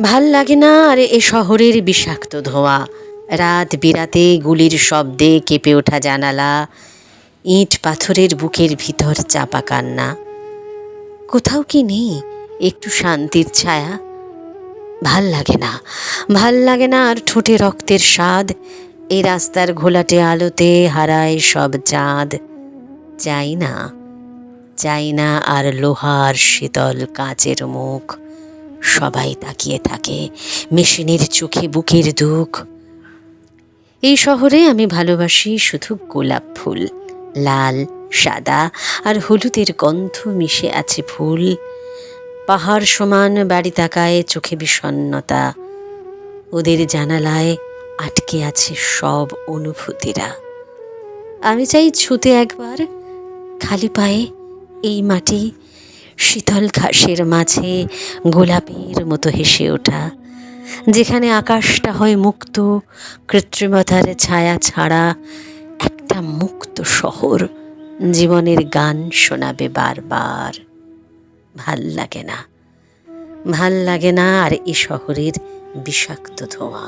ভালো লাগে না? আর, এ শহরের বিষাক্ত ধোঁয়া। রাত বিরাতে গুলির শব্দে কেঁপে ওঠা জানালা। ইট পাথরের বুকের ভিতর চাপা কান্না। কোথাও কি নেই? একটু শান্তির ছায়া। ভালো লাগে না। ভালো লাগে না আর ঠোঁটে রক্তের স্বাদ। এ রাস্তার ঘোলাটে আলোতে হারায় সব চাঁদ। চাই না। চাই না আর লোহার শীতল কাচের মুখ। সবাই তাকিয়ে থাকে। মেশিনের চোখে বুকের দুঃখ। এই শহরে আমি ভালোবাসি শুধু গোলাপ ফুল। লাল, সাদা আর হলুদের গন্ধ মিশে আছে ফুল। পাহাড় সমান বাড়ি তাকায় চোখে বিষণ্ণতা। ওদের জানালায় আটকে আছে সব অনুভূতিরা। আমি চাই ছুতে একবার খালি পায়ে এই মাটি শীতল ঘাসের মাঝে গোলাপের মতো হেসে ওঠা, যেখানে আকাশটা হয় মুক্ত, কৃত্রিমতার ছায়া ছাড়া একটা মুক্ত শহর জীবনের গান শোনাবে বারবার। ভালো লাগে না, ভালো লাগে না আর এ শহরের বিষাক্ত ধোঁয়া।